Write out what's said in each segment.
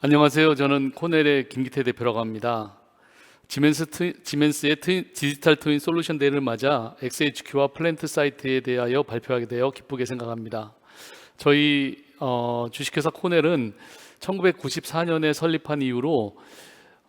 안녕하세요. 저는 코넬의 김기태 대표라고 합니다. 지멘스 트, 지멘스의 트윈- 디지털 트윈 솔루션 데이를 맞아 XHQ와 플랜트 사이트에 대하여 발표하게 되어 기쁘게 생각합니다. 저희 어, 주식회사 코넬은 1994년에 설립한 이후로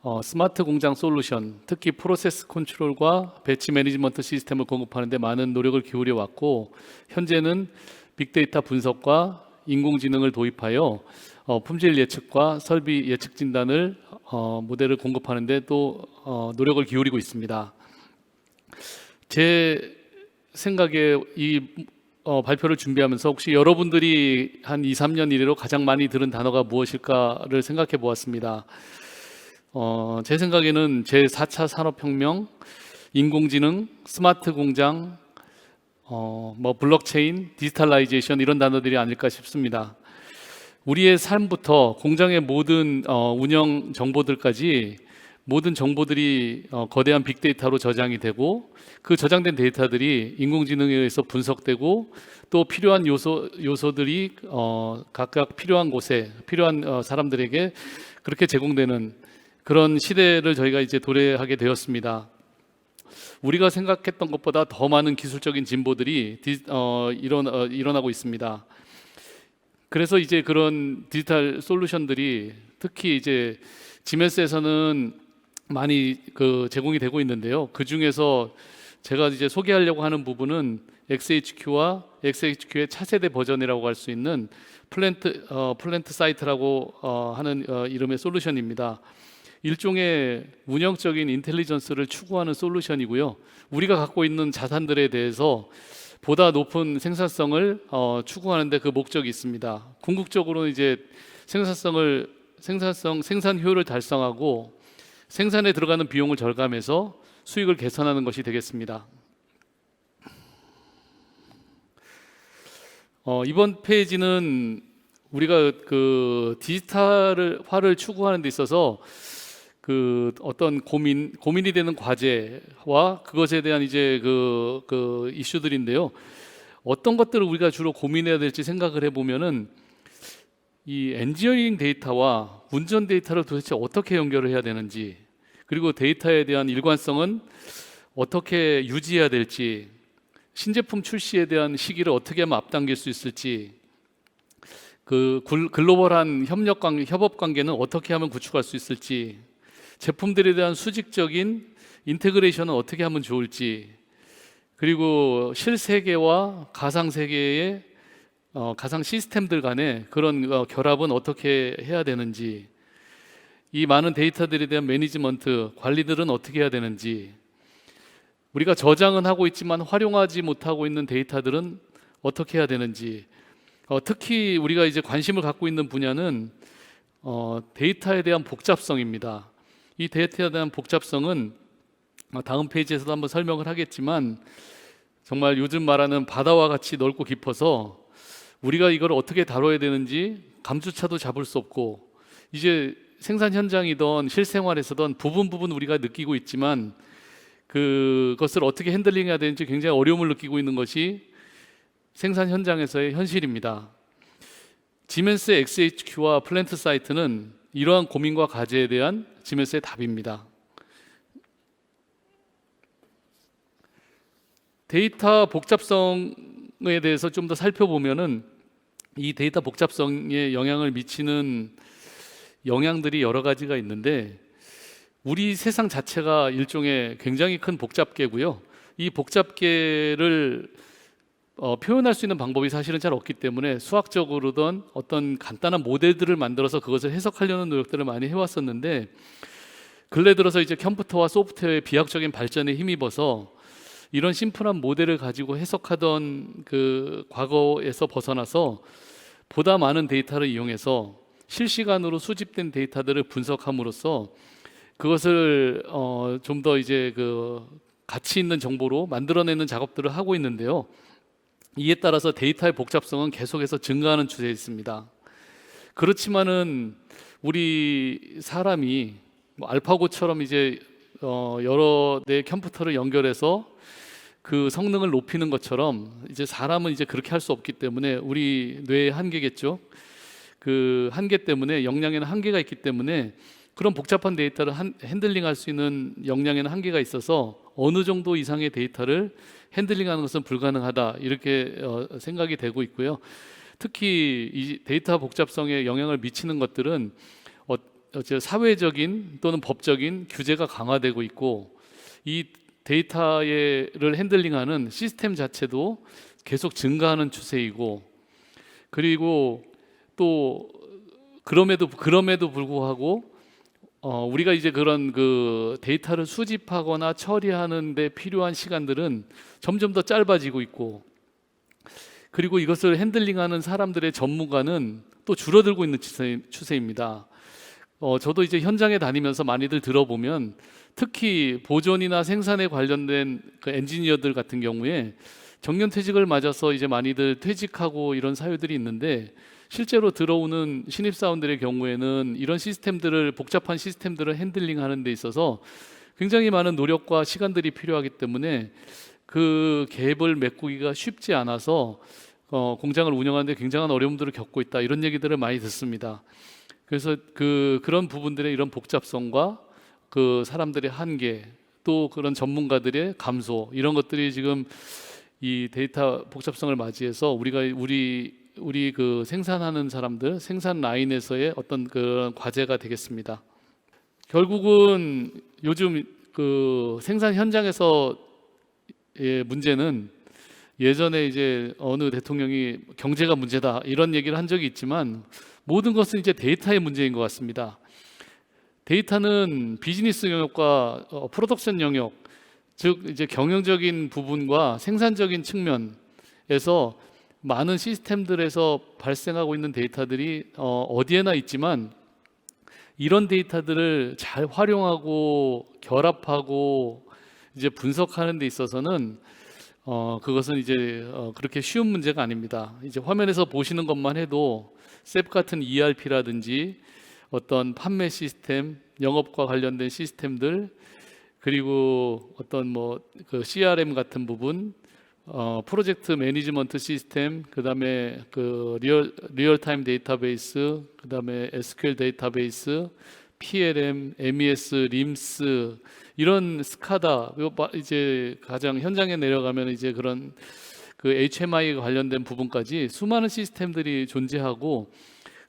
어, 스마트 공장 솔루션, 특히 프로세스 컨트롤과 배치 매니지먼트 시스템을 공급하는 데 많은 노력을 기울여 왔고 현재는 빅데이터 분석과 인공지능을 도입하여 어, 품질 예측과 설비 예측 진단을 어, 모델을 공급하는 데 또 어, 노력을 기울이고 있습니다. 제 생각에 이 어, 발표를 준비하면서 혹시 여러분들이 한 2, 3년 이래로 가장 많이 들은 단어가 무엇일까를 생각해 보았습니다. 어, 제 생각에는 제 4차 산업혁명, 인공지능, 스마트 공장, 어, 뭐 블록체인, 디지털라이제이션 이런 단어들이 아닐까 싶습니다. 우리의 삶부터 공장의 모든 어, 운영 정보들까지 모든 정보들이 어, 거대한 빅데이터로 저장이 되고 그 저장된 데이터들이 인공지능에 의해서 분석되고 또 필요한 요소 요소들이 어, 각각 필요한 곳에 필요한 어, 사람들에게 그렇게 제공되는 그런 시대를 저희가 이제 도래하게 되었습니다. 우리가 생각했던 것보다 더 많은 기술적인 진보들이 디, 어, 일어나, 어, 일어나고 있습니다. 그래서 이제 그런 디지털 솔루션들이 특히 이제 지메스에서는 많이 그 제공이 되고 있는데요. 그 중에서 제가 이제 소개하려고 하는 부분은 XHQ와 XHQ의 차세대 버전이라고 할 수 있는 플랜트 어, 플랜트 사이트라고 어, 하는 어, 이름의 솔루션입니다. 일종의 운영적인 인텔리전스를 추구하는 솔루션이고요. 우리가 갖고 있는 자산들에 대해서 보다 높은 생산성을 어, 추구하는데 그 목적이 있습니다. 궁극적으로 이제 생산성을 생산성 생산 효율을 달성하고 생산에 들어가는 비용을 절감해서 수익을 개선하는 것이 되겠습니다. 어, 이번 페이지는 우리가 그 디지털화를 추구하는 데 있어서 그 어떤 고민 고민이 되는 과제와 그것에 대한 이제 그, 그 이슈들인데요. 어떤 것들을 우리가 주로 고민해야 될지 생각을 해보면은 이 엔지니어링 데이터와 운전 데이터를 도대체 어떻게 연결을 해야 되는지 그리고 데이터에 대한 일관성은 어떻게 유지해야 될지 신제품 출시에 대한 시기를 어떻게 하면 앞당길 수 있을지 그 글- 글로벌한 협력 관계, 협업 관계는 어떻게 하면 구축할 수 있을지 제품들에 대한 수직적인 인테그레이션은 어떻게 하면 좋을지 그리고 실세계와 가상 세계의 어, 가상 시스템들 간의 그런 어, 결합은 어떻게 해야 되는지 이 많은 데이터들에 대한 매니지먼트 관리들은 어떻게 해야 되는지 우리가 저장은 하고 있지만 활용하지 못하고 있는 데이터들은 어떻게 해야 되는지 어, 특히 우리가 이제 관심을 갖고 있는 분야는 어, 데이터에 대한 복잡성입니다. 이 데이터에 대한 복잡성은 어, 다음 페이지에서도 한번 설명을 하겠지만 정말 요즘 말하는 바다와 같이 넓고 깊어서 우리가 이걸 어떻게 다뤄야 되는지 감주차도 잡을 수 없고 이제 생산 현장이던 실생활에서던 부분 부분 우리가 느끼고 있지만 그것을 어떻게 핸들링해야 되는지 굉장히 어려움을 느끼고 있는 것이 생산 현장에서의 현실입니다. 지멘스 XHQ와 플랜트 사이트는 이러한 고민과 과제에 대한 지멘스의 답입니다. 데이터 복잡성에 대해서 좀 더 살펴보면은 이 데이터 복잡성에 영향을 미치는 영향들이 여러 가지가 있는데 우리 세상 자체가 일종의 굉장히 큰 복잡계고요. 이 복잡계를 어, 표현할 수 있는 방법이 사실은 잘 없기 때문에 수학적으로든 어떤 간단한 모델들을 만들어서 그것을 해석하려는 노력들을 많이 해왔었는데 근래 들어서 이제 컴퓨터와 소프트웨어의 비약적인 발전에 힘입어서 이런 심플한 모델을 가지고 해석하던 그 과거에서 벗어나서 보다 많은 데이터를 이용해서 실시간으로 수집된 데이터들을 분석함으로써 그것을 어, 좀 더 이제 그 가치 있는 정보로 만들어내는 작업들을 하고 있는데요. 이에 따라서 데이터의 복잡성은 계속해서 증가하는 추세에 있습니다. 그렇지만은 우리 사람이 뭐 알파고처럼 이제 어, 여러 대 컴퓨터를 연결해서 그 성능을 높이는 것처럼 이제 사람은 이제 그렇게 할 수 없기 때문에 우리 뇌의 한계겠죠. 그 한계 때문에 역량에는 한계가 있기 때문에 그런 복잡한 데이터를 한- 핸들링할 수 있는 역량에는 한계가 있어서 어느 정도 이상의 데이터를 핸들링하는 것은 불가능하다 이렇게 어, 생각이 되고 있고요. 특히 이 데이터 복잡성에 영향을 미치는 것들은 어, 사회적인 또는 법적인 규제가 강화되고 있고 이 데이터를 핸들링하는 시스템 자체도 계속 증가하는 추세이고 그리고 또 그럼에도 그럼에도 불구하고 어, 우리가 이제 그런 그 데이터를 수집하거나 처리하는 데 필요한 시간들은 점점 더 짧아지고 있고 그리고 이것을 핸들링하는 사람들의 전문가는 또 줄어들고 있는 추세, 추세 입니다. 어, 저도 이제 현장에 다니면서 많이들 들어보면 특히 보존이나 생산에 관련된 그 엔지니어들 같은 경우에 정년퇴직을 맞아서 이제 많이들 퇴직하고 이런 사유들이 있는데 실제로 들어오는 신입사원들의 경우에는 이런 시스템들을 복잡한 시스템들을 핸들링하는 데 있어서 굉장히 많은 노력과 시간들이 필요하기 때문에 그 갭을 메꾸기가 쉽지 않아서 어, 공장을 운영하는데 굉장한 어려움들을 겪고 있다 이런 얘기들을 많이 듣습니다. 그래서 그 그런 부분들의 이런 복잡성과 그 사람들의 한계 또 그런 전문가들의 감소 이런 것들이 지금 이 데이터 복잡성을 맞이해서 우리가 우리 우리 그 생산하는 사람들 생산 라인에서의 어떤 그런 과제가 되겠습니다. 결국은 요즘 그 생산 현장에서 의 문제는 예전에 이제 어느 대통령이 경제가 문제다 이런 얘기를 한 적이 있지만 모든 것은 이제 데이터의 문제인 것 같습니다. 데이터는 비즈니스 영역과 어, 프로덕션 영역, 즉 이제 경영적인 부분과 생산적인 측면에서 많은 시스템들에서 발생하고 있는 데이터들이 어, 어디에나 있지만 이런 데이터들을 잘 활용하고 결합하고 이제 분석하는 데 있어서는 어, 그것은 이제 어, 그렇게 쉬운 문제가 아닙니다. 이제 화면에서 보시는 것만 해도 셉 같은 ERP라든지 어떤 판매 시스템, 영업과 관련된 시스템들 그리고 어떤 뭐 그 CRM 같은 부분, 어, 프로젝트 매니지먼트 시스템, 그다음에 그 리얼 리얼 타임 데이터베이스, 그다음에 SQL 데이터베이스, PLM, MES, 림스 이런 스카다. 이제 가장 현장에 내려가면 이제 그런 그 HMI 관련된 부분까지 수많은 시스템들이 존재하고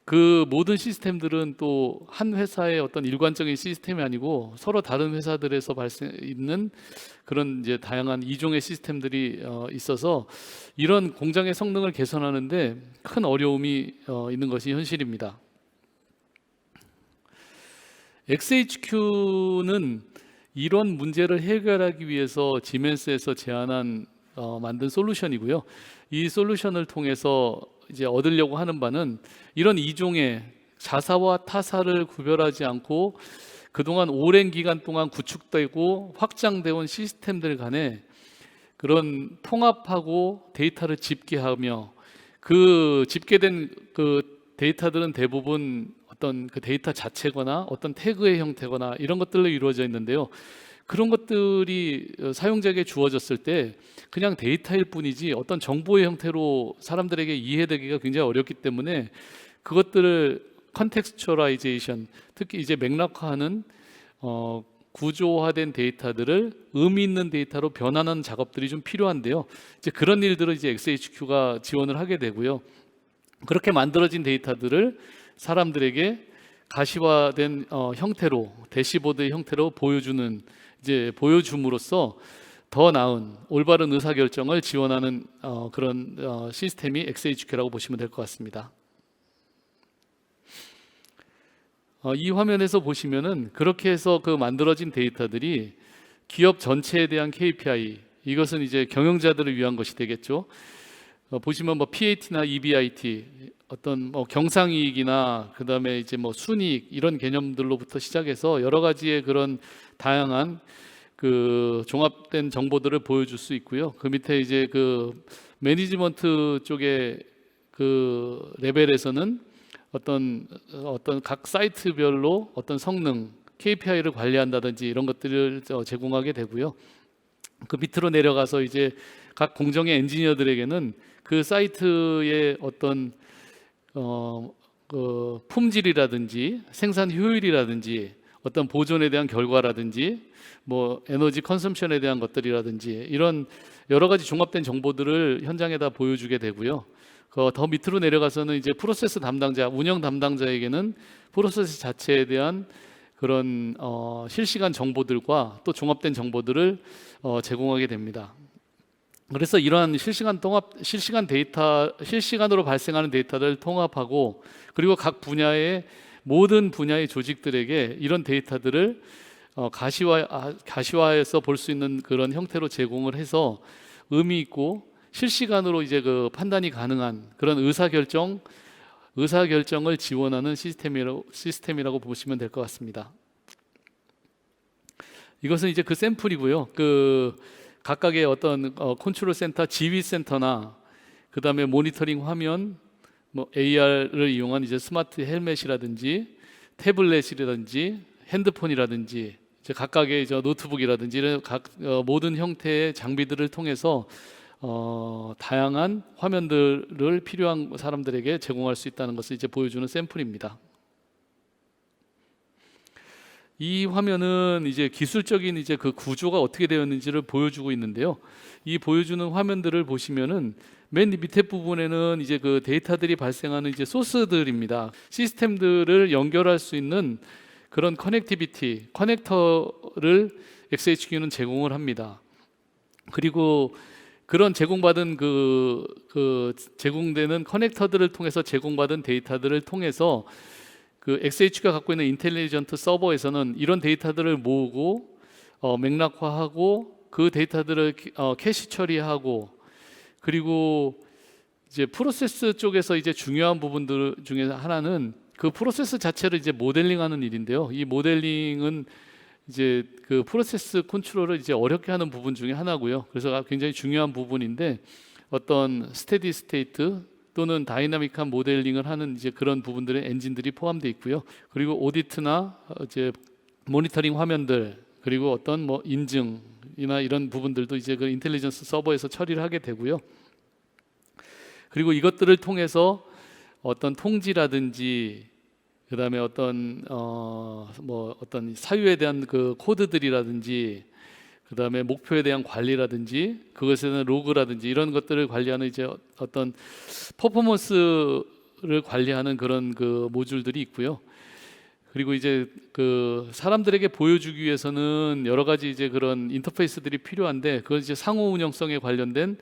그 모든 시스템들은 또 한 회사의 어떤 일관적인 시스템이 아니고 서로 다른 회사들에서 발생 있는 그런 이제 다양한 이종의 시스템들이 어, 있어서 이런 공장의 성능을 개선하는데 큰 어려움이 어, 있는 것이 현실입니다. XHQ는 이런 문제를 해결하기 위해서 지멘스에서 제안한 어, 만든 솔루션이고요. 이 솔루션을 통해서 이제 얻으려고 하는 바는 이런 이종의 자사와 타사를 구별하지 않고 그동안 오랜 기간 동안 구축되고 확장되어 온 시스템들 간에 그런 통합하고 데이터를 집계하며 그 집계된 그 데이터들은 대부분 어떤 그 데이터 자체거나 어떤 태그의 형태거나 이런 것들로 이루어져 있는데요. 그런 것들이 어, 사용자에게 주어졌을 때 그냥 데이터일 뿐이지 어떤 정보의 형태로 사람들에게 이해되기가 굉장히 어렵기 때문에 그것들을 컨텍스처라이제이션 특히 이제 맥락화하는 어, 구조화된 데이터들을 의미 있는 데이터로 변하는 작업들이 좀 필요한데요. 이제 그런 일들을 이제 XHQ가 지원을 하게 되고요. 그렇게 만들어진 데이터들을 사람들에게 가시화된 어, 형태로 대시보드의 형태로 보여주는 이제 보여줌으로써 더 나은 올바른 의사 결정을 지원하는 어, 그런 어, 시스템이 XHQ라고 보시면 될 것 같습니다. 어, 이 화면에서 보시면은 그렇게 해서 그 만들어진 데이터들이 기업 전체에 대한 KPI 이것은 이제 경영자들을 위한 것이 되겠죠. 어, 보시면 뭐 PAT나 EBIT 어떤 뭐 경상이익이나 그다음에 이제 뭐 순이익 이런 개념들로부터 시작해서 여러 가지의 그런 다양한 그 종합된 정보들을 보여줄 수 있고요. 그 밑에 이제 그 매니지먼트 쪽에 그 레벨에서는 어떤 어떤 각 사이트별로 어떤 성능 KPI를 관리한다든지 이런 것들을 저 제공하게 되고요. 그 밑으로 내려가서 이제 각 공정의 엔지니어들에게는 그 사이트의 어떤 어 그 품질이라든지 생산 효율이라든지 어떤 보존에 대한 결과라든지 뭐 에너지 컨섬션에 대한 것들이라든지 이런 여러 가지 종합된 정보들을 현장에다 보여주게 되고요. 그더 밑으로 내려가서는 이제 프로세스 담당자, 운영 담당자에게는 프로세스 자체에 대한 그런 어, 실시간 정보들과 또 종합된 정보들을 어, 제공하게 됩니다. 그래서 이러한 실시간 통합, 실시간 데이터, 실시간으로 발생하는 데이터를 통합하고 그리고 각 분야의 모든 분야의 조직들에게 이런 데이터들을 어, 가시화 아, 가시화해서 볼 수 있는 그런 형태로 제공을 해서 의미 있고 실시간으로 이제 그 판단이 가능한 그런 의사 결정 의사 결정을 지원하는 시스템이라고 시스템이라고 보시면 될 것 같습니다. 이것은 이제 그 샘플이고요. 그 각각의 어떤 어, 컨트롤 센터, 지휘 센터나 그 다음에 모니터링 화면, 뭐 AR을 이용한 이제 스마트 헬멧이라든지 태블릿이라든지 핸드폰이라든지 이제 각각의 저 노트북이라든지 이런 각 어, 모든 형태의 장비들을 통해서 어, 다양한 화면들을 필요한 사람들에게 제공할 수 있다는 것을 이제 보여주는 샘플입니다. 이 화면은 이제 기술적인 이제 그 구조가 어떻게 되었는지를 보여주고 있는데요. 이 보여주는 화면들을 보시면은 맨 밑에 부분에는 이제 그 데이터들이 발생하는 이제 소스들입니다. 시스템들을 연결할 수 있는 그런 커넥티비티, 커넥터를 XHQ는 제공을 합니다. 그리고 그런 제공받은 그, 그 제공되는 커넥터들을 통해서 제공받은 데이터들을 통해서 그 XH가 갖고 있는 인텔리전트 서버에서는 이런 데이터들을 모으고 어, 맥락화하고 그 데이터들을 키- 어, 캐시 처리하고 그리고 이제 프로세스 쪽에서 이제 중요한 부분들 중에 하나는 그 프로세스 자체를 이제 모델링하는 일인데요. 이 모델링은 이제 그 프로세스 컨트롤을 이제 어렵게 하는 부분 중에 하나고요. 그래서 굉장히 중요한 부분인데 어떤 스테디 스테이트 또는 다이나믹한 모델링을 하는 이제 그런 부분들의 엔진들이 포함되어 있고요. 그리고 오디트나 어, 이제 모니터링 화면들 그리고 어떤 뭐 인증이나 이런 부분들도 이제 그 인텔리전스 서버에서 처리를 하게 되고요. 그리고 이것들을 통해서 어떤 통지라든지 그다음에 어떤 어 뭐 어떤 사유에 대한 그 코드들이라든지 그 다음에 목표에 대한 관리라든지 그것에 대한 로그라든지 이런 것들을 관리하는 이제 어떤 퍼포먼스를 관리하는 그런 그 모듈들이 있고요. 그리고 이제 그 사람들에게 보여주기 위해서는 여러 가지 이제 그런 인터페이스들이 필요한데 그건 이제 상호 운영성에 관련된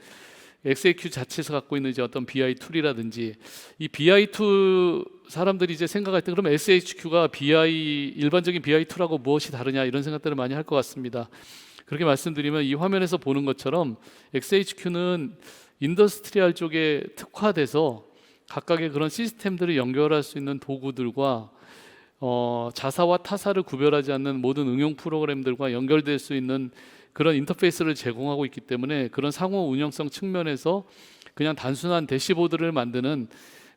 XAQ 자체에서 갖고 있는 이제 어떤 BI 툴이라든지 이 BI 툴 사람들이 이제 생각할 때 그럼 SHQ가 BI 일반적인 BI 툴하고 무엇이 다르냐 이런 생각들을 많이 할 것 같습니다. 그렇게 말씀드리면 이 화면에서 보는 것처럼 XHQ는 인더스트리얼 쪽에 특화돼서 각각의 그런 시스템들을 연결할 수 있는 도구들과 어, 자사와 타사를 구별하지 않는 모든 응용 프로그램들과 연결될 수 있는 그런 인터페이스를 제공하고 있기 때문에 그런 상호 운영성 측면에서 그냥 단순한 대시보드를 만드는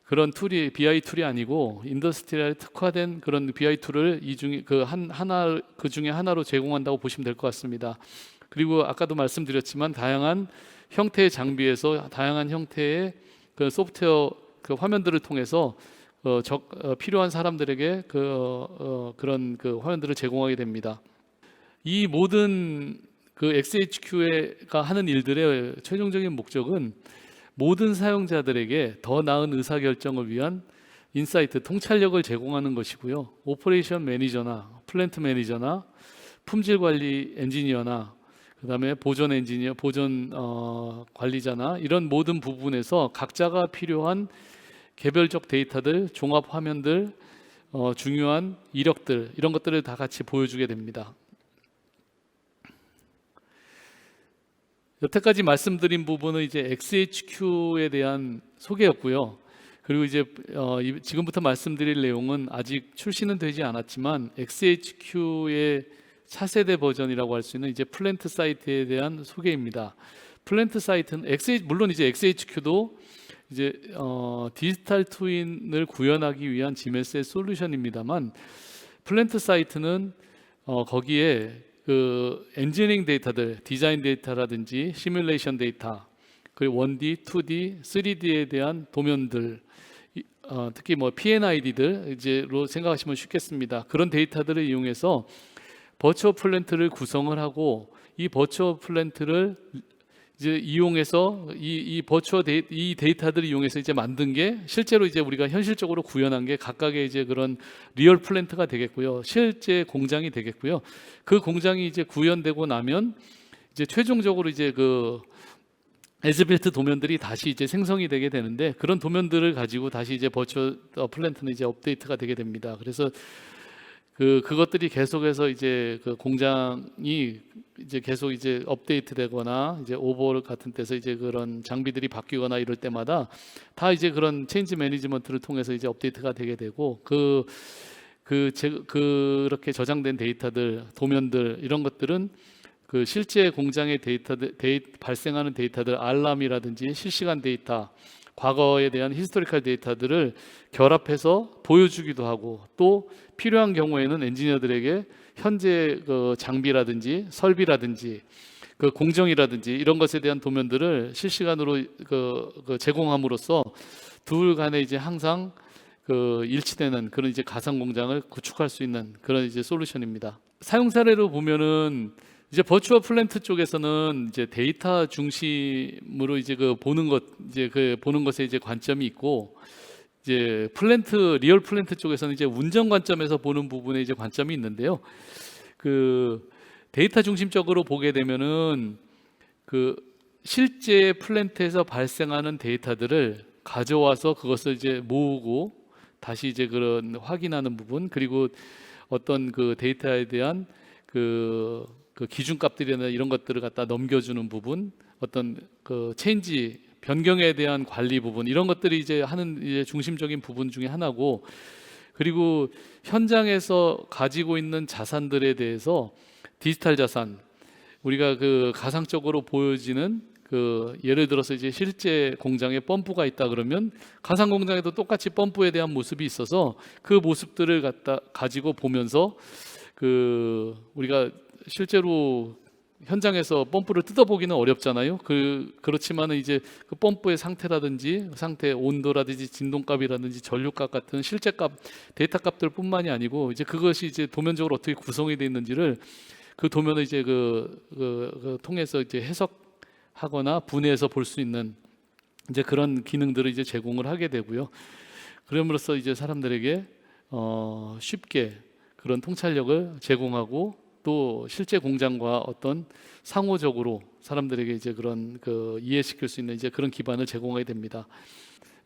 그런 툴이 BI 툴이 아니고 인더스트리얼 특화된 그런 BI 툴을 이 중에 그 한 하나 그 중에 하나로 제공한다고 보시면 될 것 같습니다. 그리고 아까도 말씀드렸지만 다양한 형태의 장비에서 다양한 형태의 그 소프트웨어 그 화면들을 통해서 어, 적, 어, 필요한 사람들에게 그 어, 그런 그 화면들을 제공하게 됩니다. 이 모든 그 XHQ가 하는 일들의 최종적인 목적은 모든 사용자들에게 더 나은 의사 결정을 위한 인사이트 통찰력을 제공하는 것이고요. 오퍼레이션 매니저나 플랜트 매니저나 품질 관리 엔지니어나 그다음에 보존 엔지니어, 보존 어, 관리자나 이런 모든 부분에서 각자가 필요한 개별적 데이터들, 종합 화면들, 어, 중요한 이력들 이런 것들을 다 같이 보여주게 됩니다. 여태까지 말씀드린 부분은 이제 XHQ에 대한 소개였고요. 그리고 이제 어, 이- 지금부터 말씀드릴 내용은 아직 출시는 되지 않았지만 XHQ의 차세대 버전이라고 할 수 있는 이제 플랜트 사이트에 대한 소개입니다. 플랜트 사이트는 XH, 물론 이제 XHQ도 이제 어, 디지털 트윈을 구현하기 위한 GMS의 솔루션입니다만 플랜트 사이트는 어, 거기에 그 엔지니어링 데이터들, 디자인 데이터라든지 시뮬레이션 데이터, 그리고 1D, 2D, 3D에 대한 도면들 이- 어, 특히 뭐 PNID들 이제로 생각하시면 쉽겠습니다. 그런 데이터들을 이용해서 버추어 플랜트를 구성을 하고 이 버추어 플랜트를 이제 이용해서 이, 이 버추어 데이, 이 데이터들을 이용해서 이제 만든 게 실제로 이제 우리가 현실적으로 구현한 게 각각의 이제 그런 리얼 플랜트가 되겠고요. 실제 공장이 되겠고요. 그 공장이 이제 구현되고 나면 이제 최종적으로 이제 그 에즈빌트 도면들이 다시 이제 생성이 되게 되는데 그런 도면들을 가지고 다시 이제 버추어 플랜트는 이제 업데이트가 되게 됩니다. 그래서 그 그것들이 계속해서 이제 그 공장이 이제 계속 이제 업데이트되거나 이제 오버 같은 때서 이제 그런 장비들이 바뀌거나 이럴 때마다 다 이제 그런 체인지 매니지먼트를 통해서 이제 업데이트가 되게 되고 그 그 제, 그렇게 저장된 데이터들, 도면들 이런 것들은 그 실제 공장의 데이터들, 데이, 발생하는 데이터들, 알람이라든지 실시간 데이터, 과거에 대한 히스토리컬 데이터들을 결합해서 보여주기도 하고 또 필요한 경우에는 엔지니어들에게 현재 그 장비라든지 설비라든지 그 공정이라든지 이런 것에 대한 도면들을 실시간으로 그, 그 제공함으로써 둘 간에 이제 항상 그 일치되는 그런 이제 가상 공장을 구축할 수 있는 그런 이제 솔루션입니다. 사용 사례로 보면은 이제 버추어 플랜트 쪽에서는 이제 데이터 중심으로 이제 그 보는 것 이제 그 보는 것에 이제 관점이 있고 이제 플랜트 리얼 플랜트 쪽에서는 이제 운전 관점에서 보는 부분에 이제 관점이 있는데요. 그 데이터 중심적으로 보게 되면은 그 실제 플랜트에서 발생하는 데이터들을 가져와서 그것을 이제 모으고 다시 이제 그런 확인하는 부분 그리고 어떤 그 데이터에 대한 그, 그 기준값들이나 이런 것들을 갖다 넘겨주는 부분 어떤 그 체인지 변경에 대한 관리 부분 이런 것들이 이제 하는 이제 중심적인 부분 중에 하나고 그리고 현장에서 가지고 있는 자산들에 대해서 디지털 자산 우리가 그 가상적으로 보여지는 그 예를 들어서 이제 실제 공장에 펌프가 있다 그러면 가상 공장에도 똑같이 펌프에 대한 모습이 있어서 그 모습들을 갖다 가지고 보면서 그 우리가 실제로 현장에서 펌프를 뜯어보기는 어렵잖아요. 그 그렇지만은 이제 그 펌프의 상태라든지 상태 온도라든지 진동값이라든지 전류값 같은 실제 값 데이터 값들뿐만이 아니고 이제 그것이 이제 도면적으로 어떻게 구성이 되어 있는지를 그 도면을 이제 그, 그, 그 통해서 이제 해석하거나 분해해서 볼 수 있는 이제 그런 기능들을 이제 제공을 하게 되고요. 그럼으로써 이제 사람들에게 어, 쉽게 그런 통찰력을 제공하고 또 실제 공장과 어떤 상호적으로 사람들에게 이제 그런 그 이해시킬 수 있는 이제 그런 기반을 제공하게 됩니다.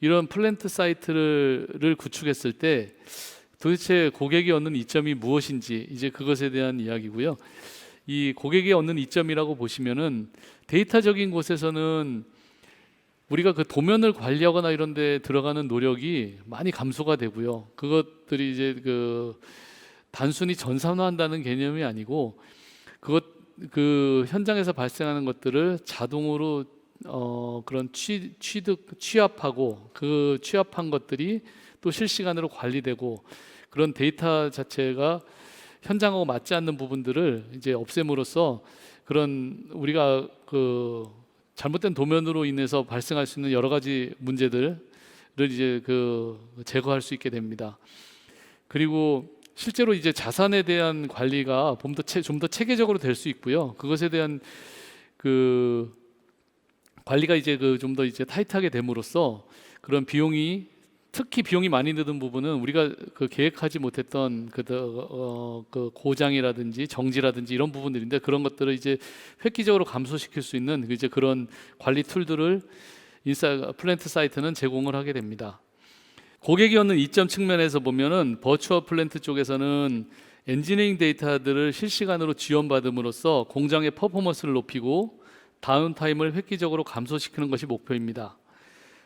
이런 플랜트 사이트를 를 구축했을 때 도대체 고객이 얻는 이점이 무엇인지 이제 그것에 대한 이야기고요. 이 고객이 얻는 이점이라고 보시면은 데이터적인 곳에서는 우리가 그 도면을 관리하거나 이런 데 들어가는 노력이 많이 감소가 되고요. 그것들이 이제 그 단순히 전산화한다는 개념이 아니고 그것 그 현장에서 발생하는 것들을 자동으로 어 그런 취, 취득 취합하고 그 취합한 것들이 또 실시간으로 관리되고 그런 데이터 자체가 현장하고 맞지 않는 부분들을 이제 없앰으로써 그런 우리가 그 잘못된 도면으로 인해서 발생할 수 있는 여러 가지 문제들을 이제 그 제거할 수 있게 됩니다. 그리고 실제로 이제 자산에 대한 관리가 좀 더 체계적으로 될 수 있고요. 그것에 대한 그 관리가 이제 그 좀 더 이제 타이트하게 됨으로써 그런 비용이 특히 비용이 많이 드는 부분은 우리가 그 계획하지 못했던 그, 어, 그 고장이라든지 정지라든지 이런 부분들인데 그런 것들을 이제 획기적으로 감소시킬 수 있는 이제 그런 관리 툴들을 인사 플랜트 사이트는 제공을 하게 됩니다. 고객이 얻는 이점 측면에서 보면은 버추어 플랜트 쪽에서는 엔지니어링 데이터들을 실시간으로 지원받음으로써 공장의 퍼포먼스를 높이고 다운타임을 획기적으로 감소시키는 것이 목표입니다.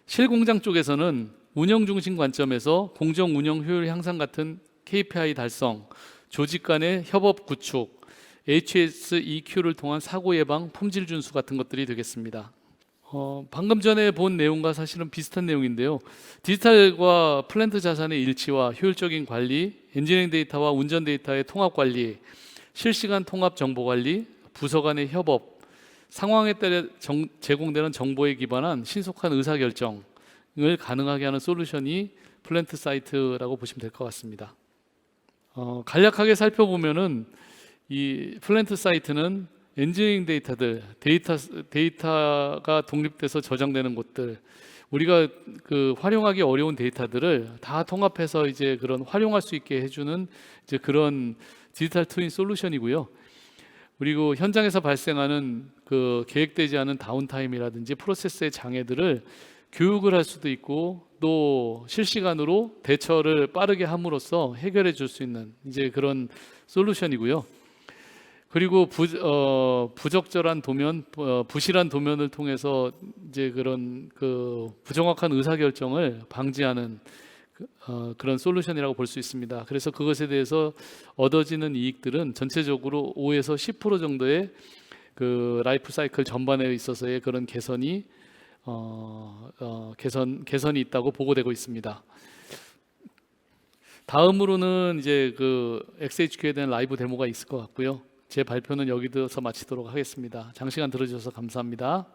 실공장 쪽에서는 운영 중심 관점에서 공정 운영 효율 향상 같은 KPI 달성, 조직 간의 협업 구축, HSEQ를 통한 사고 예방, 품질 준수 같은 것들이 되겠습니다. 어, 방금 전에 본 내용과 사실은 비슷한 내용인데요. 디지털과 플랜트 자산의 일치와 효율적인 관리, 엔지니어링 데이터와 운전 데이터의 통합 관리, 실시간 통합 정보 관리, 부서 간의 협업, 상황에 따라 정, 제공되는 정보에 기반한 신속한 의사 결정, 가능하게 하는 솔루션이 플랜트 사이트라고 보시면 될 것 같습니다. 어, 간략하게 살펴보면은 이 플랜트 사이트는 엔지니어링 데이터들, 데이터 데이터가 독립돼서 저장되는 곳들, 우리가 그 활용하기 어려운 데이터들을 다 통합해서 이제 그런 활용할 수 있게 해주는 이제 그런 디지털 트윈 솔루션이고요. 그리고 현장에서 발생하는 그 계획되지 않은 다운타임이라든지 프로세스의 장애들을 교육을 할 수도 있고 또 실시간으로 대처를 빠르게 함으로써 해결해 줄 수 있는 이제 그런 솔루션이고요. 그리고 부, 어, 부적절한 도면, 어, 부실한 도면을 통해서 이제 그런 그 부정확한 의사 결정을 방지하는 그, 어, 그런 솔루션이라고 볼 수 있습니다. 그래서 그것에 대해서 얻어지는 이익들은 전체적으로 5에서 10% 정도의 그 라이프 사이클 전반에 있어서의 그런 개선이 어, 어, 개선 개선이 있다고 보고되고 있습니다. 다음으로는 이제 그 XHQ에 대한 라이브 데모가 있을 것 같고요. 제 발표는 여기서 마치도록 하겠습니다. 장시간 들어주셔서 감사합니다.